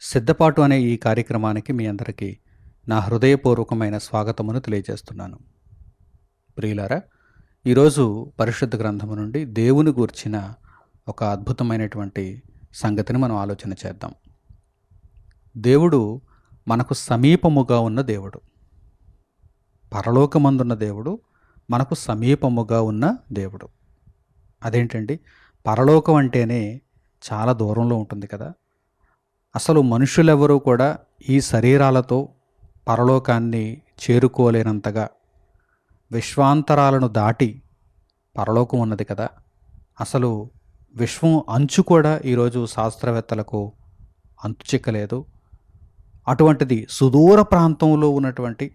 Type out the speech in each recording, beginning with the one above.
సిద్ధపాటు అనే ఈ కార్యక్రమానికి మీ అందరికీ నా హృదయపూర్వకమైన స్వాగతమును తెలియజేస్తున్నాను. ప్రియులారా ఈరోజు పరిశుద్ధ గ్రంథము నుండి దేవుని గూర్చిన ఒక అద్భుతమైనటువంటి సంగతిని మనం ఆలోచన చేద్దాం. దేవుడు మనకు సమీపముగా ఉన్న దేవుడు. పరలోకమందున్న దేవుడు మనకు సమీపముగా ఉన్న దేవుడు. అదేంటండి? పరలోకం అంటేనే చాలా దూరంలో ఉంటుంది కదా. అసలు మనుషులెవరూ కూడా ఈ శరీరాలతో పరలోకాన్ని చేరుకోలేనంతగా విశ్వాంతరాలను దాటి పరలోకం ఉన్నది కదా. అసలు విశ్వం అంచు కూడా ఈరోజు శాస్త్రవేత్తలకు అంతు చిక్కలేదు. అటువంటిది సుదూర ప్రాంతంలో ఉన్నటువంటి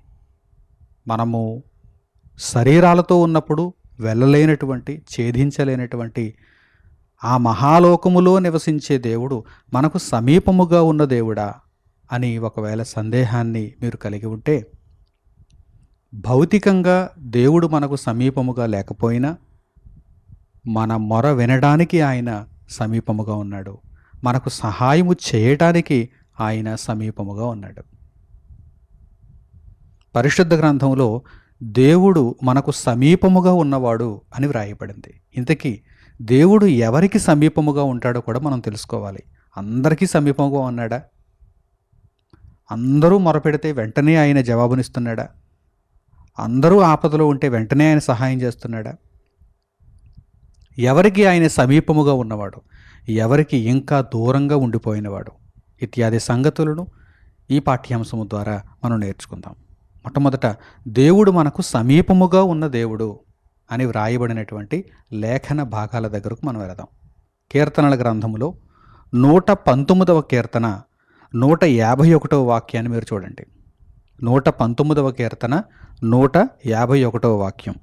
మనము శరీరాలతో ఉన్నప్పుడు వెళ్ళలేనటువంటి ఛేదించలేనటువంటి ఆ మహాలోకములో నివసించే దేవుడు మనకు సమీపముగా ఉన్న దేవుడా అని ఒకవేళ సందేహాన్ని మీరు కలిగి ఉంటే భౌతికంగా దేవుడు మనకు సమీపముగా లేకపోయినా మన మొర వినడానికి ఆయన సమీపముగా ఉన్నాడు. మనకు సహాయము చేయటానికి ఆయన సమీపముగా ఉన్నాడు. పరిశుద్ధ గ్రంథంలో దేవుడు మనకు సమీపముగా ఉన్నవాడు అని వ్రాయబడింది. ఇంతకీ దేవుడు ఎవరికి సమీపముగా ఉంటాడో కూడా మనం తెలుసుకోవాలి. అందరికీ సమీపముగా ఉన్నాడా? అందరూ మొరపెడితే వెంటనే ఆయన జవాబునిస్తున్నాడా? అందరూ ఆపదలో ఉంటే వెంటనే ఆయన సహాయం చేస్తున్నాడా? ఎవరికి ఆయన సమీపముగా ఉన్నవాడు? ఎవరికి ఇంకా దూరంగా ఉండిపోయినవాడు? ఇత్యాది సంగతులను ఈ పాఠ్యాంశము ద్వారా మనం నేర్చుకుందాం. మొట్టమొదట దేవుడు మనకు సమీపముగా ఉన్న దేవుడు. అని వ్రాయబడినటువంటి లేఖన భాగాల దగ్గరకు మనం వెళదాం. కీర్తనల గ్రంథములో నూట పంతొమ్మిదవ కీర్తన నూట యాభై ఒకటవ వాక్యాన్ని మీరు చూడండి. నూట పంతొమ్మిదవ కీర్తన నూట యాభై ఒకటవ వాక్యం.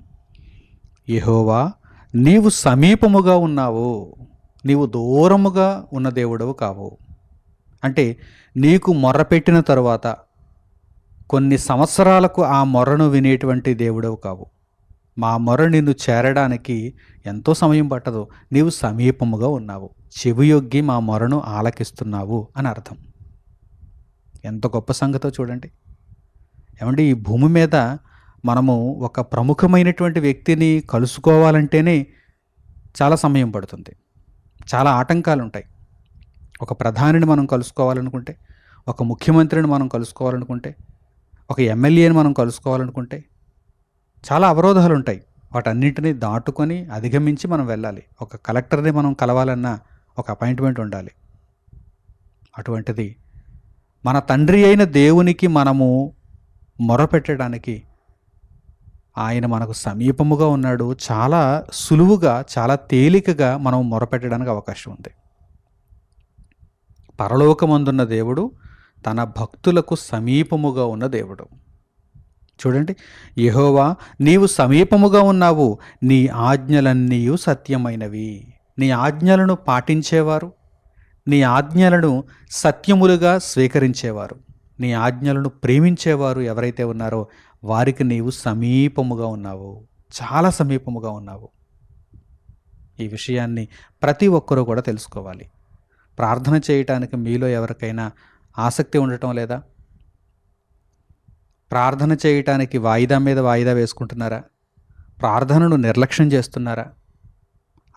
యహోవా నీవు సమీపముగా ఉన్నావు. నీవు దూరముగా ఉన్న దేవుడవు కావు. అంటే నీకు మొర్రపెట్టిన తరువాత కొన్ని సంవత్సరాలకు ఆ మొర్రను వినేటువంటి దేవుడవు కావు. మా మొర నిన్ను చేరడానికి ఎంతో సమయం పట్టదు. నీవు సమీపముగా ఉన్నావు. చెవియొగ్గి మా మొరను ఆలకిస్తున్నావు అని అర్థం. ఎంత గొప్ప సంగతో చూడండి. ఏమంటే ఈ భూమి మీద మనము ఒక ప్రముఖమైనటువంటి వ్యక్తిని కలుసుకోవాలంటేనే చాలా సమయం పడుతుంది. చాలా ఆటంకాలు ఉంటాయి ఒక ప్రధానిని మనం కలుసుకోవాలనుకుంటే ఒక ముఖ్యమంత్రిని మనం కలుసుకోవాలనుకుంటే ఒక ఎమ్మెల్యేని మనం కలుసుకోవాలనుకుంటే చాలా అవరోధాలు ఉంటాయి వాటన్నింటినీ దాటుకొని అధిగమించి మనం వెళ్ళాలి. ఒక కలెక్టర్ని మనం కలవాలన్నా ఒక అపాయింట్మెంట్ ఉండాలి. అటువంటిది మన తండ్రి అయిన దేవునికి మనము మొరపెట్టడానికి ఆయన మనకు సమీపముగా ఉన్నాడు. చాలా సులువుగా చాలా తేలికగా మనం మొరపెట్టడానికి అవకాశం ఉంది. పరలోకమందున్న దేవుడు తన భక్తులకు సమీపముగా ఉన్న దేవుడు. చూడండి. యహోవా నీవు సమీపముగా ఉన్నావు. నీ ఆజ్ఞలన్నీ సత్యమైనవి. నీ ఆజ్ఞలను పాటించేవారు. నీ ఆజ్ఞలను సత్యములుగా స్వీకరించేవారు. నీ ఆజ్ఞలను ప్రేమించేవారు ఎవరైతే ఉన్నారో వారికి నీవు సమీపముగా ఉన్నావు. చాలా సమీపముగా ఉన్నావు. ఈ విషయాన్ని ప్రతి ఒక్కరూ కూడా తెలుసుకోవాలి. ప్రార్థన చేయటానికి మీలో ఎవరికైనా ఆసక్తి ఉండటం లేదా? ప్రార్థన చేయటానికి వాయిదా మీద వాయిదా వేసుకుంటున్నారా? ప్రార్థనను నిర్లక్ష్యం చేస్తున్నారా?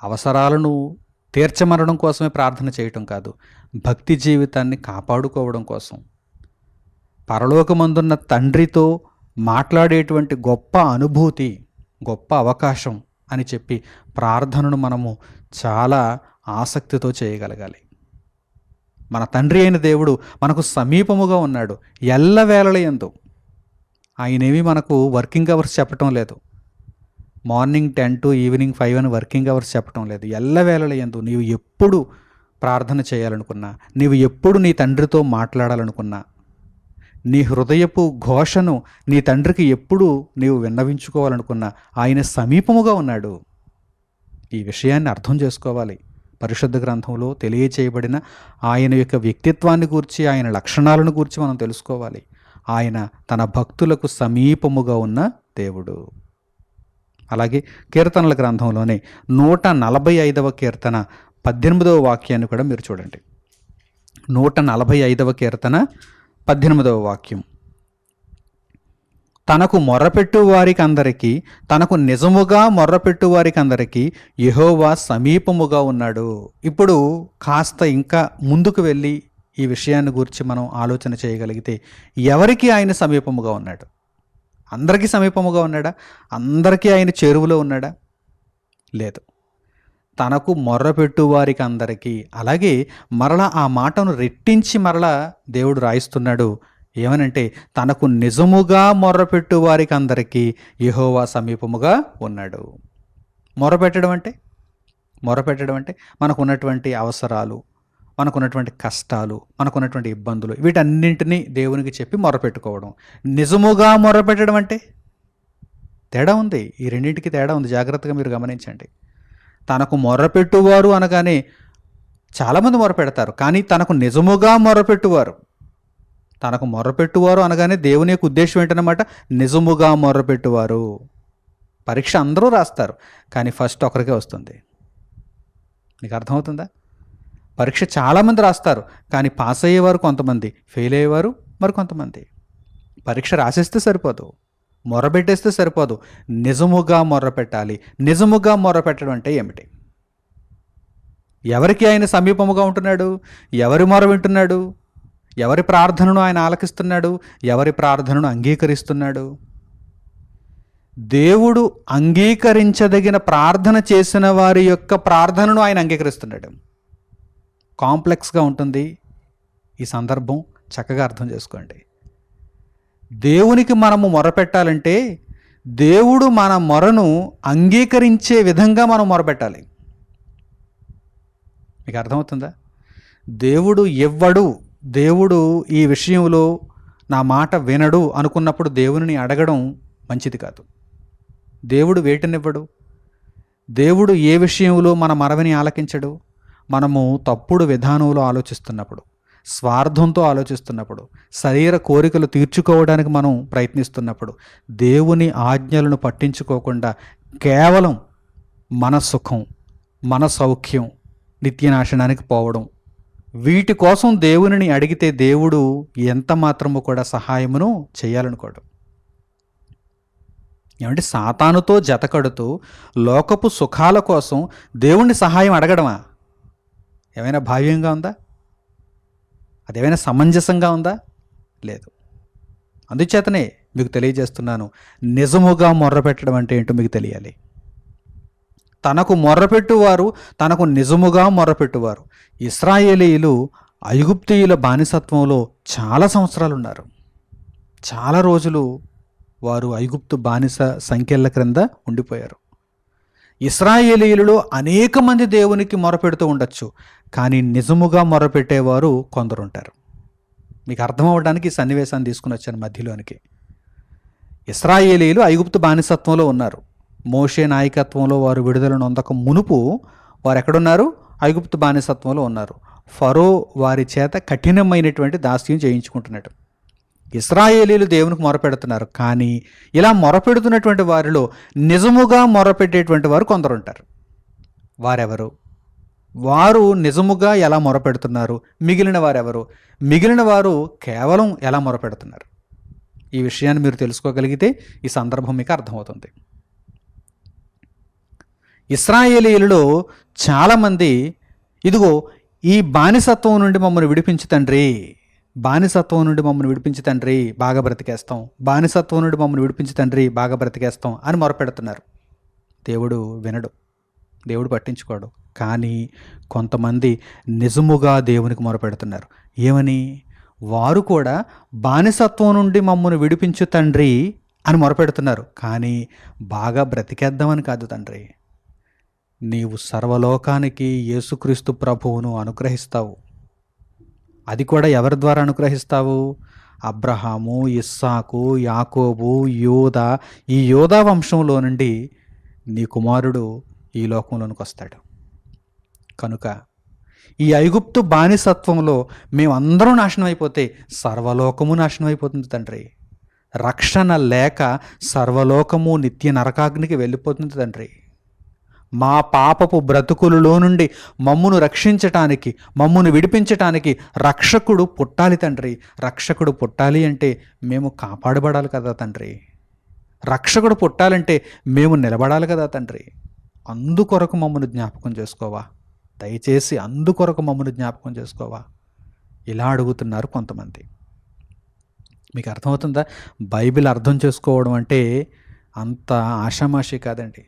అవసరాలను తీర్చమనడం కోసమే ప్రార్థన చేయటం కాదు భక్తి జీవితాన్ని కాపాడుకోవడం కోసం. పరలోకమందున్న తండ్రితో మాట్లాడేటువంటి గొప్ప అనుభూతి గొప్ప అవకాశం అని చెప్పి ప్రార్థనను మనము చాలా ఆసక్తితో చేయగలగాలి. మన తండ్రి అయిన దేవుడు మనకు సమీపముగా ఉన్నాడు ఎల్లవేళల ఎందు ఆయనేమి మనకు వర్కింగ్ అవర్స్ చెప్పటం లేదు. Morning ten to evening five అని వర్కింగ్ అవర్స్ చెప్పటం లేదు. ఎల్లవేళల ఎందు నీవు ఎప్పుడు ప్రార్థన చేయాలనుకున్నా నీవు ఎప్పుడు నీ తండ్రితో మాట్లాడాలనుకున్నా నీ హృదయపు ఘోషను నీ తండ్రికి ఎప్పుడు నీవు విన్నవించుకోవాలనుకున్నా ఆయన సమీపముగా ఉన్నాడు. ఈ విషయాన్ని అర్థం చేసుకోవాలి. పరిశుద్ధ గ్రంథంలో తెలియచేయబడిన ఆయన యొక్క వ్యక్తిత్వాన్ని గూర్చి ఆయన లక్షణాలను గూర్చి మనం తెలుసుకోవాలి. ఆయన తన భక్తులకు సమీపముగా ఉన్న దేవుడు. అలాగే కీర్తనల గ్రంథంలోనే నూట నలభై ఐదవ కీర్తన పద్దెనిమిదవ వాక్యాన్ని కూడా మీరు చూడండి. నూట నలభై ఐదవ కీర్తన పద్దెనిమిదవ వాక్యం. తనకు మొర్రపెట్టు వారికి అందరికీ తనకు నిజముగా మొర్రపెట్టు వారికి అందరికీ యహోవా సమీపముగా ఉన్నాడు. ఇప్పుడు కాస్త ఇంకా ముందుకు వెళ్ళి ఈ విషయాన్ని గురించి మనం ఆలోచన చేయగలిగితే ఎవరికి ఆయన సమీపముగా ఉన్నాడు? అందరికీ సమీపముగా ఉన్నాడా? అందరికీ ఆయన చెరువులో ఉన్నాడా? లేదు. తనకు మొర్రపెట్టు వారికి అందరికీ అలాగే మరలా ఆ మాటను రెట్టించి మరలా దేవుడు రాయిస్తున్నాడు. ఏమనంటే తనకు నిజముగా మొర్రపెట్టు వారికి అందరికీ యహోవా సమీపముగా ఉన్నాడు. మొర్రపెట్టడం అంటే మొర్రపెట్టడం అంటే మనకున్నటువంటి అవసరాలు మనకున్నటువంటి కష్టాలు మనకున్నటువంటి ఇబ్బందులు వీటన్నింటినీ దేవునికి చెప్పి మొరపెట్టుకోవడం. నిజముగా మొరపెట్టడం అంటే తేడా ఉంది. ఈ రెండింటికి తేడా ఉంది. జాగ్రత్తగా మీరు గమనించండి. తనకు మొర్రపెట్టువారు అనగానే చాలామంది మొరపెడతారు. కానీ తనకు నిజముగా మొరపెట్టువారు. తనకు మొరపెట్టువారు అనగానే దేవుని యొక్క ఉద్దేశం ఏంటన్నమాట? నిజముగా మొర్రపెట్టువారు పరీక్ష అందరూ రాస్తారు. కానీ ఫస్ట్ ఒకరికే వస్తుంది. నీకు అర్థమవుతుందా పరీక్ష చాలామంది రాస్తారు కానీ పాస్ అయ్యేవారు కొంతమంది ఫెయిల్ అయ్యేవారు మరి కొంతమంది పరీక్ష రాసేస్తే సరిపోదు మొరపెట్టేస్తే సరిపోదు. నిజముగా మొర్రపెట్టాలి నిజముగా మొర్రపెట్టడం అంటే ఏమిటి? ఎవరికి ఆయన సమీపముగా ఉంటున్నాడు? ఎవరి మొర వింటున్నాడు? ఎవరి ప్రార్థనను ఆయన ఆలకిస్తున్నాడు? ఎవరి ప్రార్థనను అంగీకరిస్తున్నాడు? దేవుడు అంగీకరించదగిన ప్రార్థన చేసిన వారి యొక్క ప్రార్థనను ఆయన అంగీకరిస్తున్నాడు. కాంప్లెక్స్గా ఉంటుంది ఈ సందర్భం చక్కగా అర్థం చేసుకోండి. దేవునికి మనము మొరపెట్టాలంటే దేవుడు మన మొరను అంగీకరించే విధంగా మనం మొరపెట్టాలి. మీకు అర్థమవుతుందా? దేవుడు ఇవ్వడు దేవుడు ఈ విషయంలో నా మాట వినడు అనుకున్నప్పుడు దేవుని అడగడం మంచిది కాదు. దేవుడు వేటనివ్వడు. దేవుడు ఏ విషయంలో మన మరవిని ఆలకించడు. మనము తప్పుడు విధానంలో ఆలోచిస్తున్నప్పుడు స్వార్థంతో ఆలోచిస్తున్నప్పుడు శరీర కోరికలు తీర్చుకోవడానికి మనం ప్రయత్నిస్తున్నప్పుడు దేవుని ఆజ్ఞలను పట్టించుకోకుండా కేవలం మన సుఖం మన సౌఖ్యం నిత్యనాశనానికి పోవడం వీటి కోసం దేవునిని అడిగితే దేవుడు ఎంత మాత్రము కూడా సహాయమును చేయాలనుకోడు ఏమంటే సాతానుతో జతకడుతూ లోకపు సుఖాల కోసం దేవుణ్ణి సహాయం అడగడమా? ఏమైనా భావ్యంగా ఉందా? అదేమైనా సమంజసంగా ఉందా? లేదు. అందుచేతనే మీకు తెలియజేస్తున్నాను నిజముగా మొర్రపెట్టడం అంటే ఏంటో మీకు తెలియాలి. తనకు మొర్రపెట్టువారు తనకు నిజముగా మొర్రపెట్టువారు ఇస్రాయేలీయులు ఐగుప్తీయుల బానిసత్వంలో చాలా సంవత్సరాలు ఉన్నారు చాలా రోజులు వారు ఐగుప్తు బానిస సంఖ్యల క్రింద ఉండిపోయారు. ఇస్రాయేలీలలో అనేక మంది దేవునికి మొరపెడుతూ ఉండొచ్చు కానీ నిజముగా మొరపెట్టేవారు కొందరుంటారు. మీకు అర్థం అవ్వడానికి ఈ సన్నివేశాన్ని తీసుకుని వచ్చాను మధ్యలోనికి. ఇస్రాయేలీలు ఐగుప్తు బానిసత్వంలో ఉన్నారు. మోషే నాయకత్వంలో వారు విడుదల నొందక మునుపు వారు ఎక్కడున్నారు? ఐగుప్తు బానిసత్వంలో ఉన్నారు. ఫరో వారి చేత కఠినమైనటువంటి దాస్యం చేయించుకుంటున్నాడు ఇస్రాయేలీలు దేవునికి మొరపెడుతున్నారు. కానీ ఇలా మొరపెడుతున్నటువంటి వారిలో నిజముగా మొరపెట్టేటువంటి వారు కొందరు ఉంటారు. వారెవరు? వారు నిజముగా ఎలా మొరపెడుతున్నారు? మిగిలిన వారెవరు? మిగిలిన వారు కేవలం ఎలా మొరపెడుతున్నారు? ఈ విషయాన్ని మీరు తెలుసుకోగలిగితే ఈ సందర్భం మీకు అర్థమవుతుంది. ఇస్రాయేలీలలో చాలామంది ఇదిగో ఈ బానిసత్వం నుండి మమ్మల్ని విడిపించు తండ్రి. బానిసత్వం నుండి మమ్మల్ని విడిపించి తండ్రి బాగా బ్రతికేస్తాం. బానిసత్వం నుండి మమ్మల్ని విడిపించి తండ్రి బాగా బ్రతికేస్తాం అని మొరపెడుతున్నారు. దేవుడు వినడు. దేవుడు పట్టించుకోడు. కానీ కొంతమంది నిజముగా దేవునికి మొరపెడుతున్నారు. ఏమని? వారు కూడా బానిసత్వం నుండి మమ్మల్ని విడిపించు తండ్రి అని మొరపెడుతున్నారు. కానీ బాగా బ్రతికేద్దామని కాదు తండ్రి. నీవు సర్వలోకానికి యేసుక్రీస్తు ప్రభువును అనుగ్రహిస్తావు. అది కూడా ఎవరి ద్వారా అనుగ్రహిస్తావు? అబ్రహాము ఇస్సాకు యాకోబు యోధ ఈ యోధా వంశంలో నుండి నీ కుమారుడు ఈ లోకంలోనికి వస్తాడు. కనుక ఈ ఐగుప్తు బానిసత్వంలో మేమందరం నాశనం అయిపోతే సర్వలోకము నాశనం అయిపోతుంది తండ్రి. రక్షణ లేక సర్వలోకము నిత్య నరకాగ్నికి వెళ్ళిపోతుంది తండ్రి. మా పాపపు బ్రతుకులలో నుండి మమ్మును రక్షించటానికి మమ్మును విడిపించటానికి రక్షకుడు పుట్టాలి తండ్రి. రక్షకుడు పుట్టాలి అంటే మేము కాపాడబడాలి కదా తండ్రి. రక్షకుడు పుట్టాలంటే మేము నిలబడాలి కదా తండ్రి. అందుకొరకు మమ్మను జ్ఞాపకం చేసుకోవా. దయచేసి అందుకొరకు మమ్మను జ్ఞాపకం చేసుకోవా. ఇలా అడుగుతున్నారు కొంతమంది. మీకు అర్థమవుతుందా? బైబిల్ అర్థం చేసుకోవడం అంటే అంత ఆషామాషి కాదండి.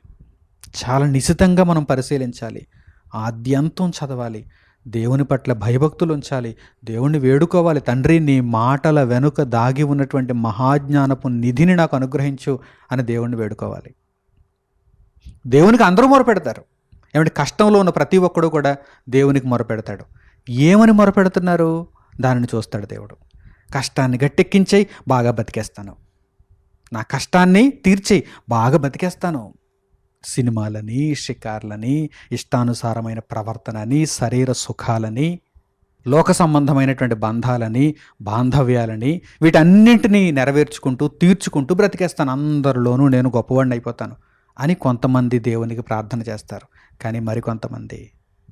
చాలా నిశితంగా మనం పరిశీలించాలి. ఆద్యంతం చదవాలి. దేవుని పట్ల భయభక్తులు ఉంచాలి. దేవుణ్ణి వేడుకోవాలి. తండ్రి నీ మాటల వెనుక దాగి ఉన్నటువంటి మహాజ్ఞానపు నిధిని నాకు అనుగ్రహించు అని దేవుణ్ణి వేడుకోవాలి. దేవునికి అందరూ మొరపెడతారు. ఏమంటే కష్టంలో ఉన్న ప్రతి ఒక్కడు కూడా దేవునికి మొరపెడతాడు. ఏమని మొరపెడుతున్నారు? దానిని చూస్తాడు దేవుడు. కష్టాన్ని గట్టెక్కించేయి బాగా బతికేస్తాను. నా కష్టాన్ని తీర్చేయి బాగా బతికేస్తాను. సినిమాలని షికార్లని ఇష్టానుసారమైన ప్రవర్తనని శరీర సుఖాలని లోక సంబంధమైనటువంటి బంధాలని బాంధవ్యాలని వీటన్నింటినీ నెరవేర్చుకుంటూ తీర్చుకుంటూ బ్రతికేస్తాను. అందరిలోనూ నేను గొప్పవాడిని అయిపోతాను అని కొంతమంది దేవునికి ప్రార్థన చేస్తారు. కానీ మరికొంతమంది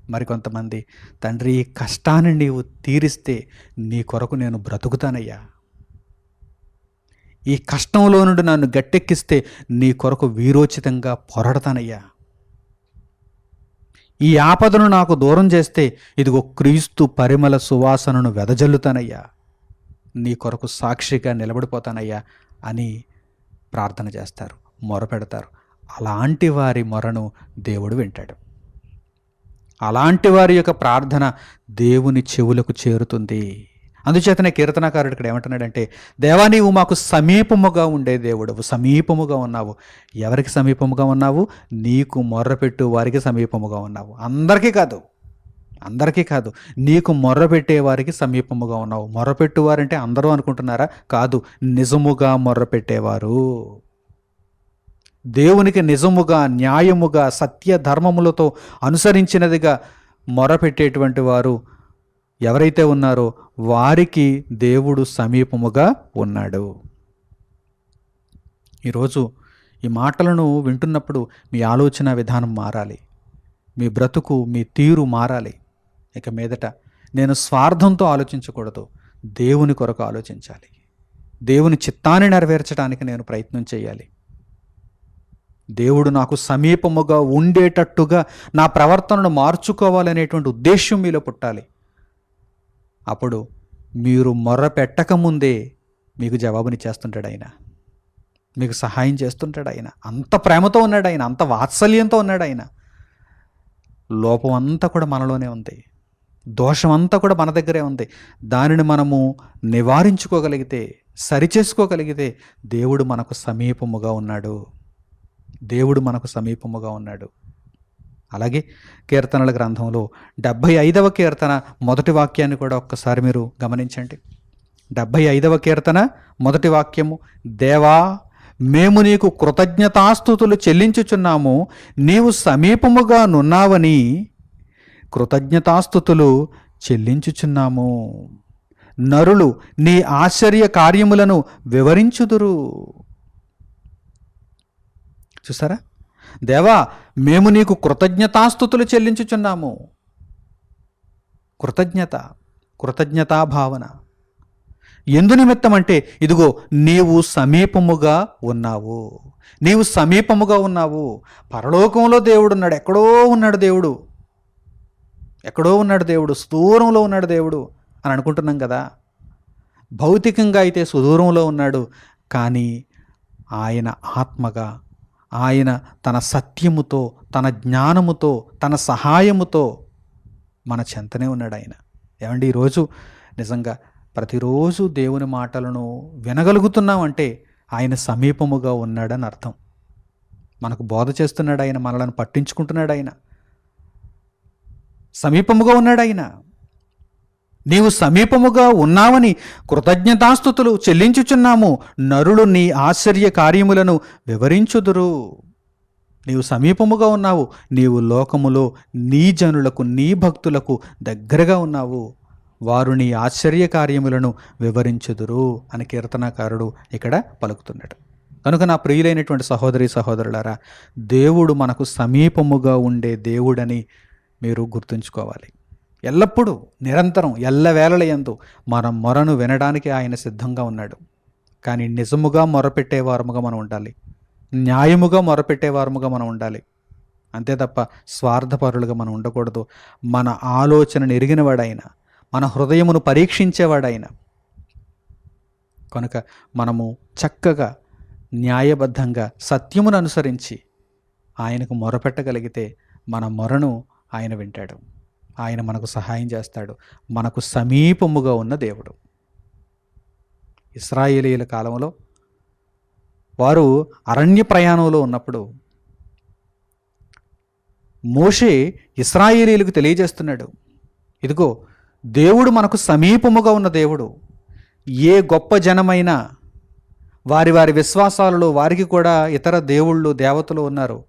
మరికొంతమంది తండ్రి ఈ కష్టాన్ని నీవు తీరిస్తే నీ కొరకు నేను బ్రతుకుతానయ్యా. ఈ కష్టంలో నుండి నన్ను గట్టెక్కిస్తే నీ కొరకు వీరోచితంగా పోరాడతానయ్యా. ఈ ఆపదను నాకు దూరం చేస్తే ఇదిగో క్రీస్తు పరిమళ సువాసనను వెదజల్లుతానయ్యా. నీ కొరకు సాక్షిగా నిలబడిపోతానయ్యా అని ప్రార్థన చేస్తారు మొరపెడతారు. అలాంటి వారి మొరను దేవుడు వింటాడు. అలాంటి వారి యొక్క ప్రార్థన దేవుని చెవులకు చేరుతుంది. అందుచేతనే కీర్తనకారుడు ఇక్కడ ఏమంటున్నాడంటే దేవా నీవు మాకు సమీపముగా ఉండే దేవుడవు సమీపముగా ఉన్నావు. ఎవరికి సమీపముగా ఉన్నావు? నీకు మొర్రపెట్టు వారికి సమీపముగా ఉన్నావు. అందరికీ కాదు అందరికీ కాదు నీకు మొర్రపెట్టే వారికి సమీపముగా ఉన్నావు. మొర్రపెట్టువారంటే అందరూ అనుకుంటున్నారా? కాదు నిజముగా మొర్రపెట్టేవారు. దేవునికి నిజముగా న్యాయముగా సత్య ధర్మములతో అనుసరించినదిగా మొరపెట్టేటువంటి వారు ఎవరైతే ఉన్నారో వారికి దేవుడు సమీపముగా ఉన్నాడు. ఈరోజు ఈ మాటలను వింటున్నప్పుడు మీ ఆలోచన విధానం మారాలి. మీ బ్రతుకు మీ తీరు మారాలి. ఇక మీదట నేను స్వార్థంతో ఆలోచించకూడదు. దేవుని కొరకు ఆలోచించాలి. దేవుని చిత్తాన్ని నెరవేర్చడానికి నేను ప్రయత్నం చేయాలి. దేవుడు నాకు సమీపముగా ఉండేటట్టుగా నా ప్రవర్తనను మార్చుకోవాలనేటువంటి ఉద్దేశం మీలో పుట్టాలి. అప్పుడు మీరు మొర్ర పెట్టకముందే మీకు జవాబునిచ్చేస్తుంటాడు ఆయన. మీకు సహాయం చేస్తుంటాడు ఆయన. అంత ప్రేమతో ఉన్నాడు ఆయన. అంత వాత్సల్యంతో ఉన్నాడు ఆయన. లోపం అంతా కూడా మనలోనే ఉంది. దోషం అంతా కూడా మన దగ్గరే ఉంది. దానిని మనము నివారించుకోగలిగితే సరిచేసుకోగలిగితే దేవుడు మనకు సమీపముగా ఉన్నాడు. దేవుడు మనకు సమీపముగా ఉన్నాడు. అలాగే కీర్తనల గ్రంథంలో డెబ్భై ఐదవ కీర్తన మొదటి వాక్యాన్ని కూడా ఒక్కసారి మీరు గమనించండి. డెబ్భై ఐదవ కీర్తన మొదటి వాక్యము దేవా మేము నీకు కృతజ్ఞతాస్థుతులు చెల్లించుచున్నాము నీవు సమీపముగా నున్నావని కృతజ్ఞతాస్థుతులు చెల్లించుచున్నాము. నరులు నీ ఆశ్చర్య కార్యములను వివరించుదురు. చూసారా? దేవా మేము నీకు కృతజ్ఞతాస్థుతులు చెల్లించుచున్నాము. కృతజ్ఞత కృతజ్ఞతా భావన. ఎందు నిమిత్తం అంటే ఇదిగో నీవు సమీపముగా ఉన్నావు. నీవు సమీపముగా ఉన్నావు. పరలోకంలో దేవుడు ఉన్నాడు. ఎక్కడో ఉన్నాడు దేవుడు. ఎక్కడో ఉన్నాడు దేవుడు. సుదూరంలో ఉన్నాడు దేవుడు అని అనుకుంటున్నాం కదా. భౌతికంగా అయితే సుదూరంలో ఉన్నాడు. కానీ ఆయన ఆత్మగా ఆయన తన సత్యముతో తన జ్ఞానముతో తన సహాయముతో మన చెంతనే ఉన్నాడు ఆయన. ఏమండి ఈరోజు నిజంగా ప్రతిరోజు దేవుని మాటలను వినగలుగుతున్నామంటే ఆయన సమీపముగా ఉన్నాడని అర్థం. మనకు బోధ చేస్తున్నాడు ఆయన మనలను పట్టించుకుంటున్నాడు ఆయన. సమీపముగా ఉన్నాడు ఆయన. నీవు సమీపముగా ఉన్నావని కృతజ్ఞతాస్థుతులు చెల్లించుచున్నాము. నరులు నీ ఆశ్చర్య కార్యములను వివరించుదురు. నీవు సమీపముగా ఉన్నావు. నీవు లోకములో నీ జనులకు నీ భక్తులకు దగ్గరగా ఉన్నావు. వారు నీ ఆశ్చర్య కార్యములను వివరించుదురు అని కీర్తనాకారుడు ఇక్కడ పలుకుతున్నాడు. కనుక నా ప్రియులైనటువంటి సహోదరి సహోదరులారా దేవుడు మనకు సమీపముగా ఉండే దేవుడని మీరు గుర్తుంచుకోవాలి. ఎల్లప్పుడూ నిరంతరం ఎల్లవేళలయందు మన మొరను వినడానికి ఆయన సిద్ధంగా ఉన్నాడు. కానీ నిజముగా మొరపెట్టేవారముగా మనం ఉండాలి. న్యాయముగా మొరపెట్టేవారముగా మనం ఉండాలి. అంతే తప్ప స్వార్థపరులుగా మనం ఉండకూడదు. మన ఆలోచనను ఎరిగినవాడైన మన హృదయమును పరీక్షించేవాడైన. కనుక మనము చక్కగా న్యాయబద్ధంగా సత్యమును అనుసరించి ఆయనకు మొరపెట్టగలిగితే మన మొరను ఆయన వింటాడు. ఆయన మనకు సహాయం చేస్తాడు. మనకు సమీపముగా ఉన్న దేవుడు. ఇస్రాయేలీల కాలంలో వారు అరణ్య ప్రయాణంలో ఉన్నప్పుడు మోషే ఇస్రాయేలీలకు తెలియజేస్తున్నాడు. ఇదిగో దేవుడు మనకు సమీపముగా ఉన్న దేవుడు. ఏ గొప్ప జనమైనా వారి వారి విశ్వాసాలలో వారికి కూడా ఇతర దేవుళ్ళు దేవతలు ఉన్నారు.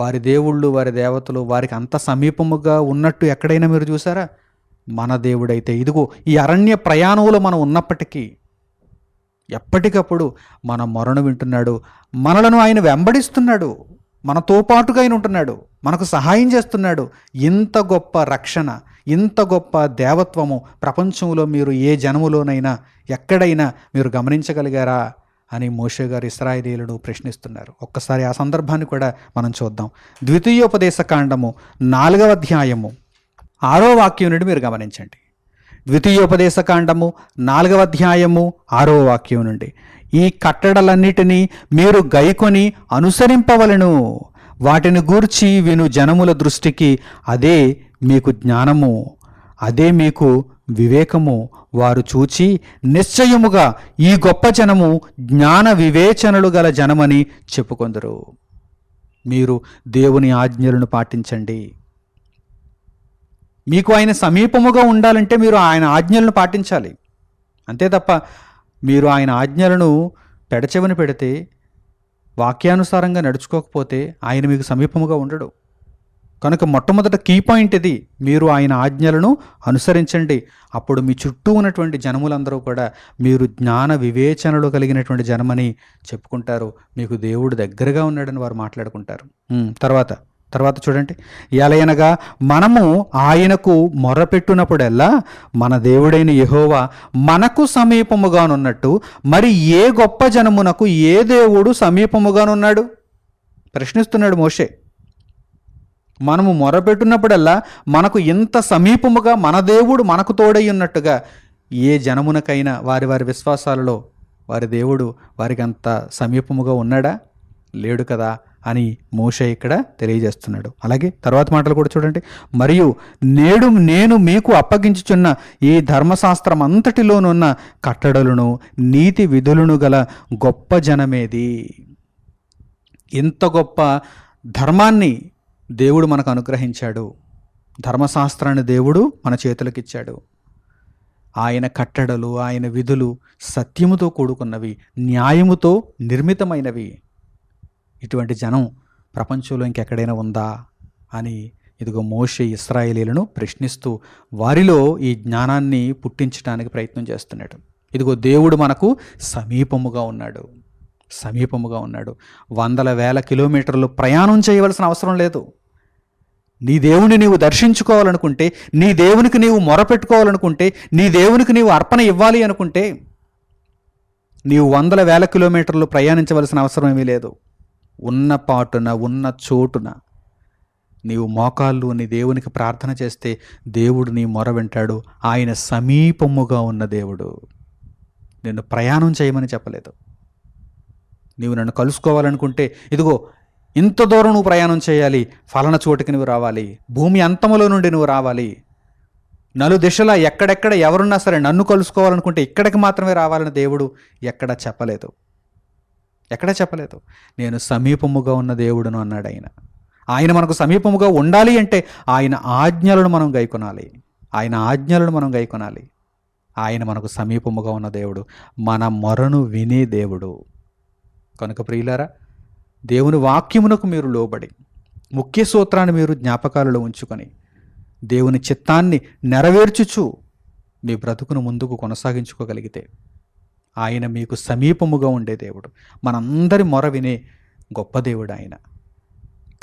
వారి దేవుళ్ళు వారి దేవతలు వారికి అంత సమీపముగా ఉన్నట్టు ఎక్కడైనా మీరు చూసారా మన దేవుడైతే ఇదిగో ఈ అరణ్య ప్రయాణంలో మనం ఉన్నప్పటికీ ఎప్పటికప్పుడు మన మొరను వింటున్నాడు మనలను ఆయన వెంబడిస్తున్నాడు మనతో పాటుగా ఆయన ఉంటున్నాడు మనకు సహాయం చేస్తున్నాడు. ఇంత గొప్ప రక్షణ ఇంత గొప్ప దేవత్వము ప్రపంచంలో మీరు ఏ జనములోనైనా ఎక్కడైనా మీరు గమనించగలిగారా? అని మోషే గారు ఇస్రాయేలీలను ప్రశ్నిస్తున్నారు. ఒక్కసారి ఆ సందర్భాన్ని కూడా మనం చూద్దాం. ద్వితీయోపదేశ కాండము నాలుగవ అధ్యాయము ఆరో వాక్యం నుండి మీరు గమనించండి. ద్వితీయోపదేశ కాండము నాలుగవ అధ్యాయము ఆరో వాక్యం నుండి ఈ కట్టడలన్నిటినీ మీరు గైకొని అనుసరింపవలను. వాటిని గూర్చి విను జనముల దృష్టికి అదే మీకు జ్ఞానము. అదే మీకు వివేకము వారు చూచి నిశ్చయముగా ఈ గొప్ప జనము జ్ఞాన వివేచనలు గల జనమని చెప్పుకొందరు. మీరు దేవుని ఆజ్ఞలను పాటించండి. మీకు ఆయన సమీపముగా ఉండాలంటే మీరు ఆయన ఆజ్ఞలను పాటించాలి. అంతే తప్ప మీరు ఆయన ఆజ్ఞలను పెడచెవని పెడితే వాక్యానుసారంగా నడుచుకోకపోతే ఆయన మీకు సమీపముగా ఉండడు. కనుక మొట్టమొదట కీ పాయింట్ ఇది. మీరు ఆయన ఆజ్ఞలను అనుసరించండి. అప్పుడు మీ చుట్టూ ఉన్నటువంటి జనములందరూ కూడా మీరు జ్ఞాన వివేచనలు కలిగినటువంటి జనమని చెప్పుకుంటారు. మీకు దేవుడు దగ్గరగా ఉన్నాడని వారు మాట్లాడుకుంటారు. తర్వాత తర్వాత చూడండి. ఎలయనగా మనము ఆయనకు మొరపెట్టునప్పుడల్లా మన దేవుడైన యహోవా మనకు సమీపముగానున్నట్టు మరి ఏ గొప్ప జనమునకు ఏ దేవుడు సమీపముగానున్నాడు? ప్రశ్నిస్తున్నాడు మోషే. మనము మొరపెట్టున్నప్పుడల్లా మనకు ఇంత సమీపముగా మన దేవుడు మనకు తోడై ఉన్నట్టుగా ఏ జనమునకైనా వారి వారి విశ్వాసాలలో వారి దేవుడు వారికి అంత సమీపముగా ఉన్నాడా? లేడు కదా అని మోష ఇక్కడ తెలియజేస్తున్నాడు. అలాగే తర్వాత మాటలు కూడా చూడండి. మరియు నేడు నేను మీకు అప్పగించుచున్న ఈ ధర్మశాస్త్రం అంతటిలోనున్న కట్టడలను నీతి విధులను గల గొప్ప జనమేది. ఇంత గొప్ప ధర్మాన్ని దేవుడు మనకు అనుగ్రహించాడు. ధర్మశాస్త్రాన్ని దేవుడు మన చేతులకిచ్చాడు. ఆయన కట్టడలు ఆయన విధులు సత్యముతో కూడుకున్నవి న్యాయముతో నిర్మితమైనవి. ఇటువంటి జనం ప్రపంచంలో ఇంకెక్కడైనా ఉందా అని ఇదిగో మోషే ఇస్రాయేలీలను ప్రశ్నిస్తూ వారిలో ఈ జ్ఞానాన్ని పుట్టించడానికి ప్రయత్నం చేస్తున్నాడు. ఇదిగో దేవుడు మనకు సమీపముగా ఉన్నాడు. సమీపముగా ఉన్నాడు. వందల వేల కిలోమీటర్లు ప్రయాణం చేయవలసిన అవసరం లేదు. నీ దేవుని నీవు దర్శించుకోవాలనుకుంటే నీ దేవునికి నీవు మొరపెట్టుకోవాలనుకుంటే నీ దేవునికి నీవు అర్పణ ఇవ్వాలి అనుకుంటే నీవు వందల వేల కిలోమీటర్లు ప్రయాణించవలసిన అవసరం ఏమీ లేదు. ఉన్న పాటున ఉన్న చోటున నీవు మోకాళ్ళు నీ దేవునికి ప్రార్థన చేస్తే దేవుడు నీ మొర వింటాడు. ఆయన సమీపముగా ఉన్న దేవుడు. నిన్ను ప్రయాణం చేయమని చెప్పలేదు. నీవు నన్ను కలుసుకోవాలనుకుంటే ఇదిగో ఇంత దూరం నువ్వు ప్రయాణం చేయాలి ఫలన చోటుకి నువ్వు రావాలి భూమి అంతములో నుండి నువ్వు రావాలి. నలు దిశలా ఎక్కడెక్కడ ఎవరున్నా సరే నన్ను కలుసుకోవాలనుకుంటే ఇక్కడికి మాత్రమే రావాలని దేవుడు ఎక్కడ చెప్పలేదు. ఎక్కడ చెప్పలేదు. నేను సమీపముగా ఉన్న దేవుడును అన్నాడు ఆయన. ఆయన మనకు సమీపముగా ఉండాలి అంటే ఆయన ఆజ్ఞలను మనం గైకొనాలి. ఆయన ఆజ్ఞలను మనం గైకొనాలి. ఆయన మనకు సమీపముగా ఉన్న దేవుడు. మన మొరను వినే దేవుడు. కనుక ప్రియులారా దేవుని వాక్యమునకు మీరు లోబడి ముఖ్య సూత్రాన్ని మీరు జ్ఞాపకాలలో ఉంచుకొని దేవుని చిత్తాన్ని నెరవేర్చుచు మీ బ్రతుకును ముందుకు కొనసాగించుకోగలిగితే ఆయన మీకు సమీపముగా ఉండే దేవుడు. మనందరి మొర వినే గొప్ప దేవుడు ఆయన.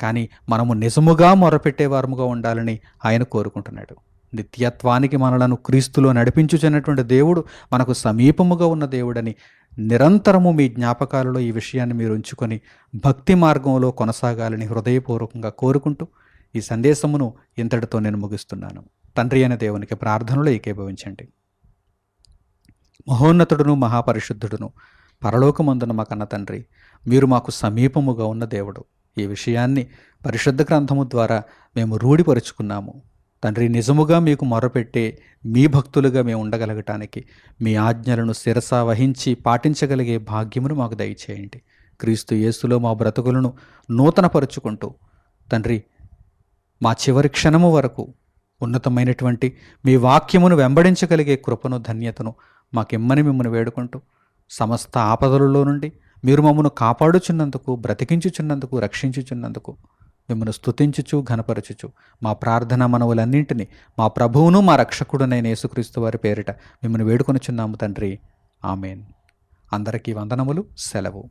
కానీ మనము నిజముగా మొరపెట్టేవారముగా ఉండాలని ఆయన కోరుకుంటున్నాడు. నిత్యత్వానికి మనలను క్రీస్తులో నడిపించుచున్నటువంటి దేవుడు మనకు సమీపముగా ఉన్న దేవుడని నిరంతరము మీ జ్ఞాపకాలలో ఈ విషయాన్ని మీరు ఉంచుకొని భక్తి మార్గంలో కొనసాగాలని హృదయపూర్వకంగా కోరుకుంటూ ఈ సందేశమును ఇంతటితో నేను ముగిస్తున్నాను. తండ్రి అయిన దేవునికి ప్రార్థనలో ఏకీభవించండి. మహోన్నతుడును మహాపరిశుద్ధుడును పరలోకమందున మా కన్న తండ్రి మీరు మాకు సమీపముగా ఉన్న దేవుడు. ఈ విషయాన్ని పరిశుద్ధ గ్రంథము ద్వారా మేము రూఢిపరుచుకున్నాము. తండ్రి నిజముగా మీకు మొరపెట్టే మీ భక్తులుగా మేము ఉండగలగటానికి మీ ఆజ్ఞలను శిరస వహించి పాటించగలిగే భాగ్యమును మాకు దయచేయండి. క్రీస్తు యేసులో మా బ్రతుకులను నూతనపరుచుకుంటూ తండ్రి మా చివరి క్షణము వరకు ఉన్నతమైనటువంటి మీ వాక్యమును వెంబడించగలిగే కృపను ధన్యతను మాకిమ్మని మిమ్మల్ని వేడుకుంటూ సమస్త ఆపదలలో నుండి మీరు మమ్మను కాపాడుచున్నందుకు బ్రతికించుచున్నందుకు రక్షించుచున్నందుకు మిమ్మల్ని స్తుతించుచు ఘనపరచుచు. మా ప్రార్థన మనవులన్నింటినీ మా ప్రభువును మా రక్షకుడునైన యేసుక్రీస్తు వారి పేరిట మిమ్మల్ని వేడుకొనుచున్నాము తండ్రి. ఆమెన్. అందరికీ వందనములు సెలవు.